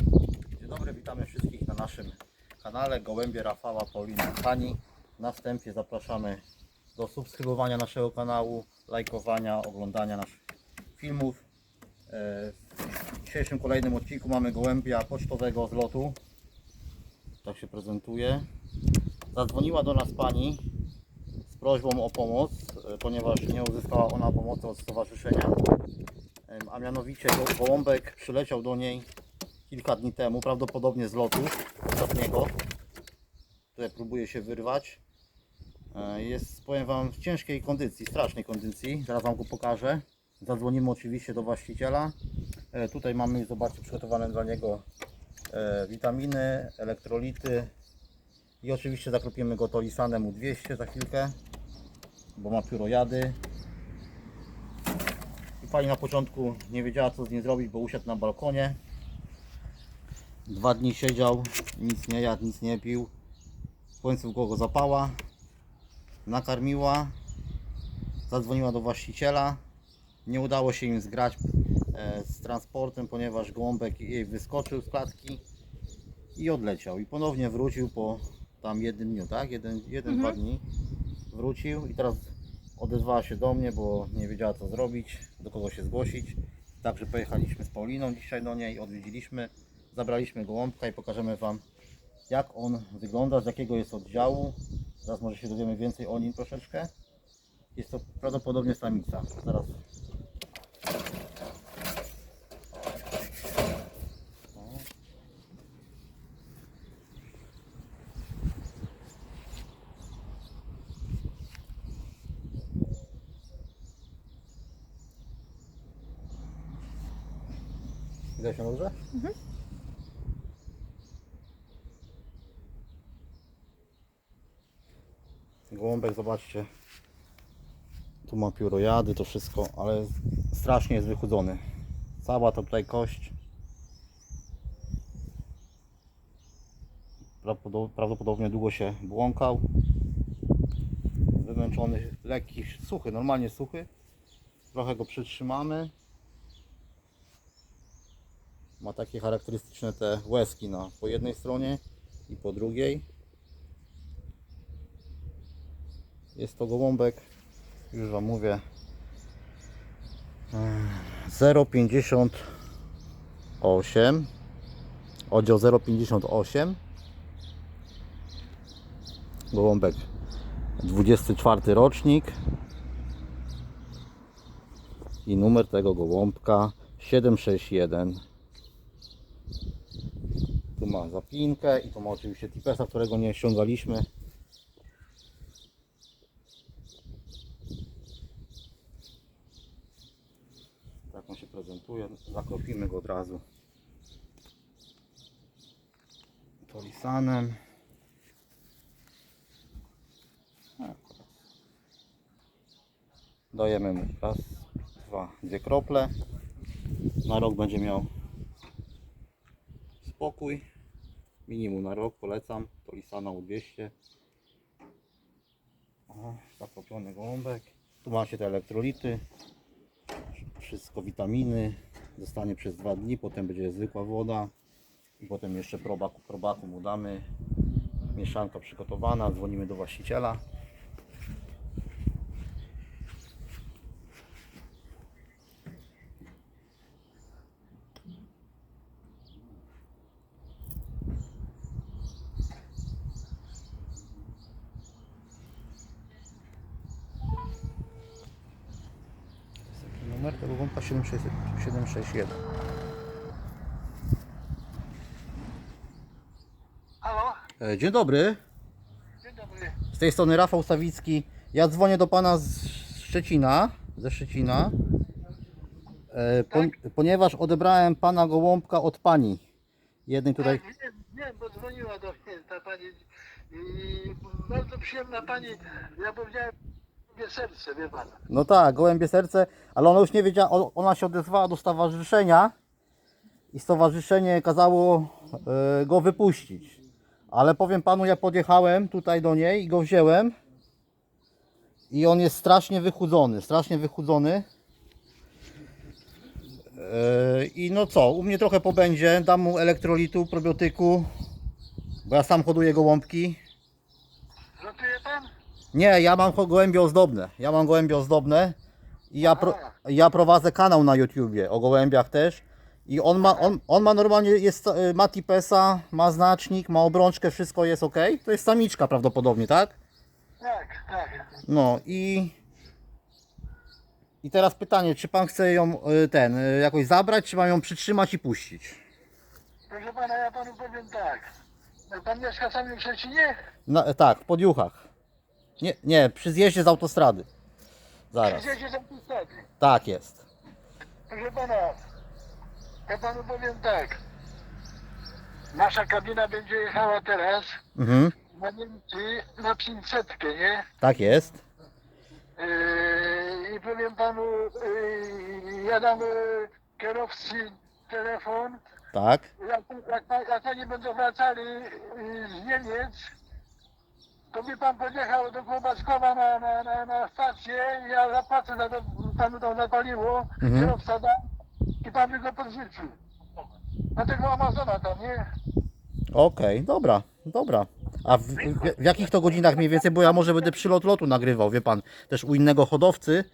Dzień dobry, witamy wszystkich na naszym kanale Gołębie Rafała Paulina Hani. Na wstępie zapraszamy do subskrybowania naszego kanału, lajkowania, oglądania naszych filmów. E, W dzisiejszym kolejnym odcinku mamy gołębia pocztowego z lotu. Tak się prezentuje. Zadzwoniła do nas pani z prośbą o pomoc, e, ponieważ nie uzyskała ona pomocy od stowarzyszenia. Em, A mianowicie go- gołąbek przyleciał do niej kilka dni temu, prawdopodobnie z lotu ostatniego, które próbuje się wyrwać. E, Jest, powiem Wam, w ciężkiej kondycji, strasznej kondycji. Zaraz Wam go pokażę. Zadzwonimy oczywiście do właściciela. E, Tutaj mamy, zobaczcie, przygotowane dla niego e, witaminy, elektrolity i oczywiście zakropiemy go tolisanem U200 za chwilkę, bo ma piórojady. I pani na początku nie wiedziała co z nim zrobić, bo usiadł na balkonie. Dwa dni siedział, nic nie jadł, nic nie pił. W końcu go zapała, nakarmiła, zadzwoniła do właściciela. Nie udało się im zgrać e, z transportem, ponieważ gołąbek jej wyskoczył z klatki i odleciał. I ponownie wrócił po tam jednym dniu, tak? Jeden, jeden dwa dni wrócił i teraz odezwała się do mnie, bo nie wiedziała co zrobić, do kogo się zgłosić. Także pojechaliśmy z Pauliną dzisiaj do niej, odwiedziliśmy, zabraliśmy gołąbka i pokażemy Wam jak on wygląda, z jakiego jest oddziału. Zaraz może się dowiemy więcej o nim troszeczkę. Jest to prawdopodobnie samica. Zaraz. Widać się dobrze? Gołąbek, zobaczcie. Tu ma piórojady, to wszystko, ale strasznie jest wychudzony. Cała to tutaj kość. Prawdopodo- Prawdopodobnie długo się błąkał. Wymęczony, lekki, suchy, normalnie suchy. Trochę go przytrzymamy. Ma takie charakterystyczne te łezki na po jednej stronie i po drugiej. Jest to gołąbek, już Wam mówię, e, 0,58 oddział 0,58 gołąbek. 24 rocznik. I numer tego gołąbka 761 tu ma zapinkę i tu ma oczywiście tipesa, którego nie ściągaliśmy Tak on się prezentuje. Zakropimy go od razu tolisanem. Dajemy mu raz, dwa, dwie krople. Na rok będzie miał spokój. Minimum na rok polecam. Tolisana u 200. O, zakropiony gołąbek. Tu macie te elektrolity wszystko witaminy zostanie przez dwa dni, potem będzie zwykła woda i potem jeszcze probaku, probaku mu damy. Mieszanka przygotowana, dzwonimy do właściciela Numer tego gąbka 761 Halo, E, Dzień dobry, dzień dobry. z tej strony Rafał Stawicki. Ja dzwonię do Pana z Szczecina, ze Szczecina, e, pon- ponieważ odebrałem Pana gołąbka od Pani. Jednej tutaj, Tak, wiem, wiem, bo dzwoniła do mnie ta pani. I bardzo przyjemna pani, ja powiedziałem lubię serce, wie pan. no tak, gołębie serce, ale ona już nie wiedziała, ona się odezwała do stowarzyszenia i stowarzyszenie kazało e, go wypuścić. Ale powiem Panu, ja podjechałem tutaj do niej i go wziąłem i on jest strasznie wychudzony, strasznie wychudzony. Yy, I no co, u mnie trochę pobędzie, dam mu elektrolitu, probiotyku, bo ja sam hoduję gołąbki. Nie, ja mam gołębie ozdobne. Ja mam gołębie ozdobne i ja, pro, ja prowadzę kanał na YouTubie o gołębiach też. I on ma, on, on ma normalnie, jest, y, ma tipesa, ma znacznik, ma obrączkę, wszystko jest ok. To jest samiczka prawdopodobnie, tak? Tak, tak. No i. I teraz pytanie, czy pan chce ją y, ten y, jakoś zabrać, czy mam ją przytrzymać i puścić? Proszę pana, ja panu powiem tak. Pan mieszka sami w Szczecinie? Na, tak, w podjuchach. Nie, nie, przy zjeździe z autostrady. Zaraz. Przyjedzie za wtedy. Tak jest. Proszę pana, ja panu powiem tak. Nasza kabina będzie jechała teraz Mhm, na Niemcy na 500, nie? tak jest. Yy, I powiem panu, yy, ja dam yy, kierowcy telefon. Tak. Jak, jak, jak oni będą wracali yy, z Niemiec, to by pan podjechał do Kłobaskowa na, na, na, na stację, ja zapłacę za to, panu to zapaliło, Mhm. kierowca da i pan by go podrzucił. Na tego Amazona tam, nie? Okej, dobra, dobra. A w, w, w jakich to godzinach mniej więcej, bo ja może będę przylot lotu nagrywał, wie pan, też u innego hodowcy,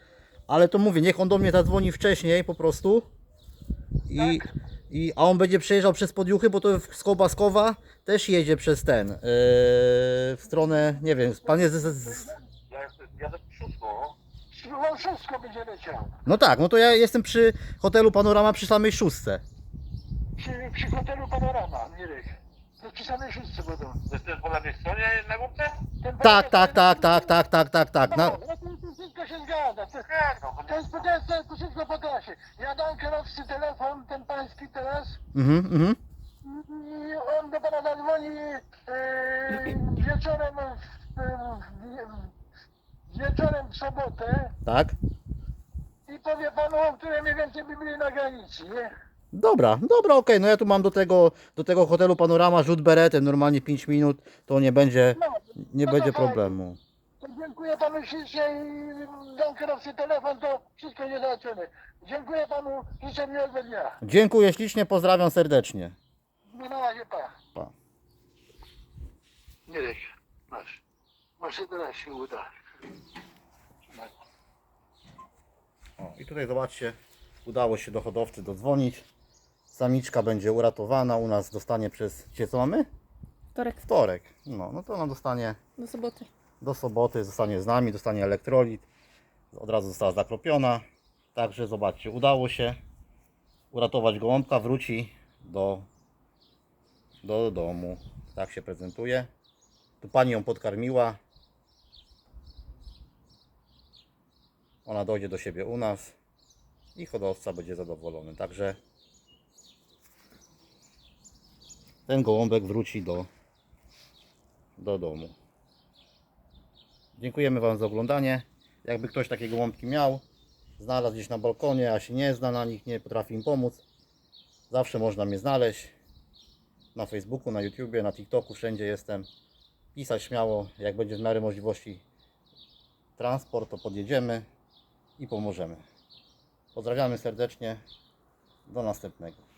ale to mówię, niech on do mnie zadzwoni wcześniej po prostu i, i a on będzie przejeżdżał przez podjuchy, bo to z Kołbaskowa też jedzie przez ten, yy, w stronę, nie wiem, pan jest z, z, Ja jadę szóstą. On wszystko będzie leciał. no tak, no to ja jestem przy hotelu Panorama przy samej szóstce. Przy, przy hotelu Panorama, Mirek. To przy samej szóstce będą. To jest po lewej stronie na górce? Ten Tak, tak, tak, tak, tak, tak, tak, tak, No, na, no to, to wszystko się zgadza. To, Tak, no. to jest to jest to wszystko po trasie. Ja dam kierowcy telefon, ten pański teraz, mhm, mhm, i on do pana zadzwoni yy, wieczorem, w, w, wieczorem w sobotę tak. i powie panu, o której mniej więcej by byli na granicy, nie? Dobra, dobra, okej, no ja tu mam do tego, do tego hotelu Panorama rzut beretem, normalnie 5 minut, to nie będzie, No, nie no będzie fajnie. problemu. Dziękuję panu ślicznie i dam kierowcy telefon, to wszystko nie. Dziękuję panu, życzę miłego dnia. Dziękuję ślicznie, pozdrawiam serdecznie. No na razie, pa. Pa. Mirek, masz. Może teraz się uda. O, I tutaj zobaczcie, udało się do hodowcy dodzwonić. Samiczka będzie uratowana, u nas dostanie przez, dzisiaj co mamy? Wtorek Wtorek. No, no to ona dostanie do soboty. Do soboty, zostanie z nami, dostanie elektrolit. Od razu została zakropiona. Także zobaczcie, udało się uratować gołąbka, wróci do, do domu. Tak się prezentuje. Tu pani ją podkarmiła. Ona dojdzie do siebie u nas i hodowca będzie zadowolony. Także ten gołąbek wróci do, do domu. Dziękujemy Wam za oglądanie. Jakby ktoś takie gołąbki miał, znalazł gdzieś na balkonie, a się nie zna na nich, nie potrafi im pomóc, zawsze można mnie znaleźć na Facebooku, na YouTubie, na TikToku, wszędzie jestem. Pisać śmiało, jak będzie w miarę możliwości transport, to podjedziemy i pomożemy. Pozdrawiamy serdecznie. Do następnego.